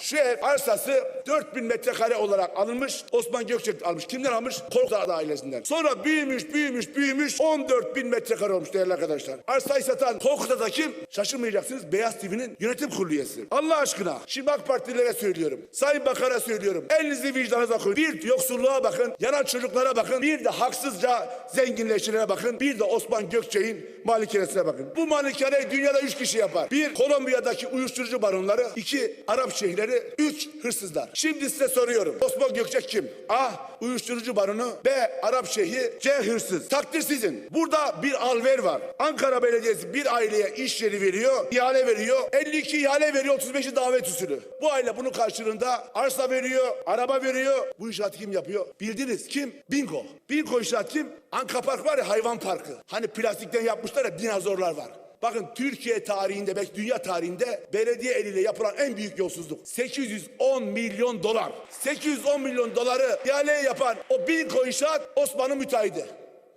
Şu ev arsası 4000 metrekare olarak alınmış. Osman Gökçek almış. Kimden almış? Korkut ailesinden. Sonra büyümüş, büyümüş, büyümüş. 14 bin metrekare olmuş değerli arkadaşlar. Arsayı satan Korkut'a da kim? Şaşırmayacaksınız. Beyaz TV'nin yönetim kurulu üyesi. Allah aşkına. Şimdi AK Partililere söylüyorum. Sayın Bakan'a söylüyorum. Elinizi vicdanınıza koyun. Bir yoksulluğa bakın. Yanan çocuklara bakın. Bir de haksızca zenginleştirene bakın. Bir de Osman Gökçek'in malikanesine bakın. Bu malikaneyi dünyada üç kişi yapar. Bir, Kolombiya'daki uyuşturucu baronları. iki Arap şeyhleri. Üç, hırsızlar. Şimdi size soruyorum. Osman Gökçek kim? A. Uyuşturucu baronu. B. Arap şeyhi. C. Hırsız. Takdir sizin. Burada bir alver var. Ankara Belediyesi bir aileye iş yeri veriyor. ihale veriyor. 52 ihale veriyor. 35'i davet usulü. Bu aile bunun karşılığında arsa veriyor. Araba veriyor. Bu inşaatı kim yapıyor? Bildiniz kim? Bingo. Bingo inşaat kim? Anka Park var ya hayvan parkı. Hani plastikten yapmışlar ya dinozorlar var. Bakın Türkiye tarihinde belki dünya tarihinde belediye eliyle yapılan en büyük yolsuzluk. 810 milyon dolar. 810 milyon doları ihaleye yapan o Binko inşaat Osman'ın müteahhidi.